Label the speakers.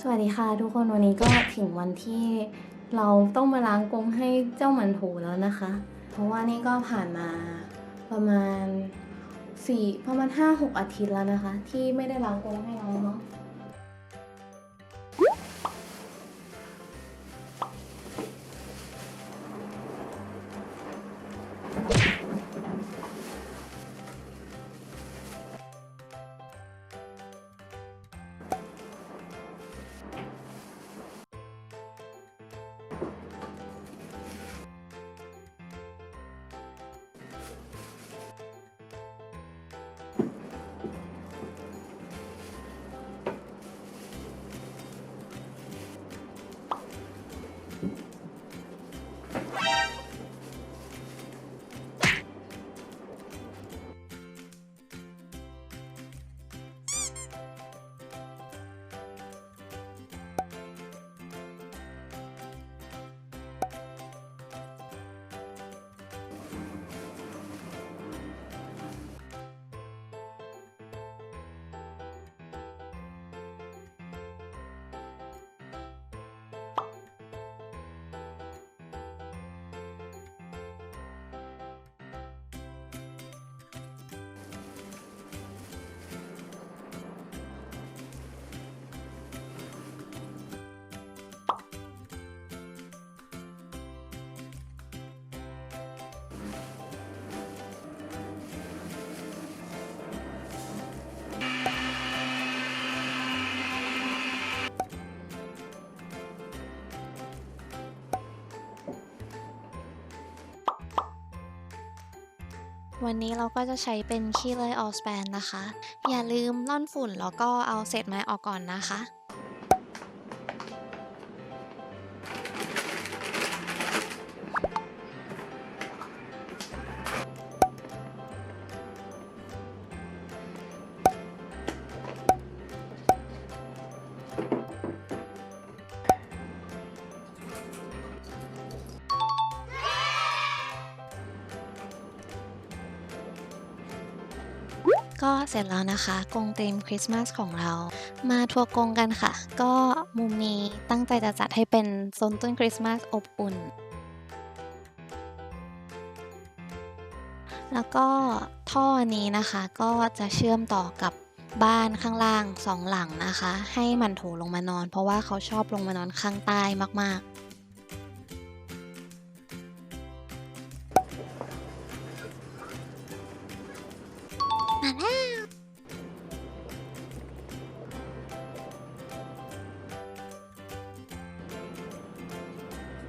Speaker 1: สวัสดีค่ะทุกคนวันนี้ก็ถึงวันที่เราต้องมาล้างกรงให้เจ้าหมันโถแล้วนะคะ เพราะว่านี่ก็ผ่านมาประมาณสี่ประมาณห้าหกอาทิตย์แล้วนะคะ ที่ไม่ได้ล้างกรงให้น้องเนาะ
Speaker 2: วันนี้เราก็จะใช้เป็นขี้เลื่อยออสแปนนะคะ อย่าลืมล่อนฝุ่นแล้วก็เอาเศษไม้ออกก่อนนะคะ ก็เสร็จแล้วนะคะกรงธีมคริสต์มาสของเรา มาทัวร์กรงกันค่ะ ก็มุมนี้ตั้งใจจะจัดให้เป็นโซนต้นคริสต์มาสอบอุ่น แล้วก็ท่ออันนี้นะคะก็จะเชื่อมต่อกับบ้านข้างล่างสองหลังนะคะ ให้มันโถลงมานอน เพราะว่าเขาชอบลงมานอนข้างใต้มากๆ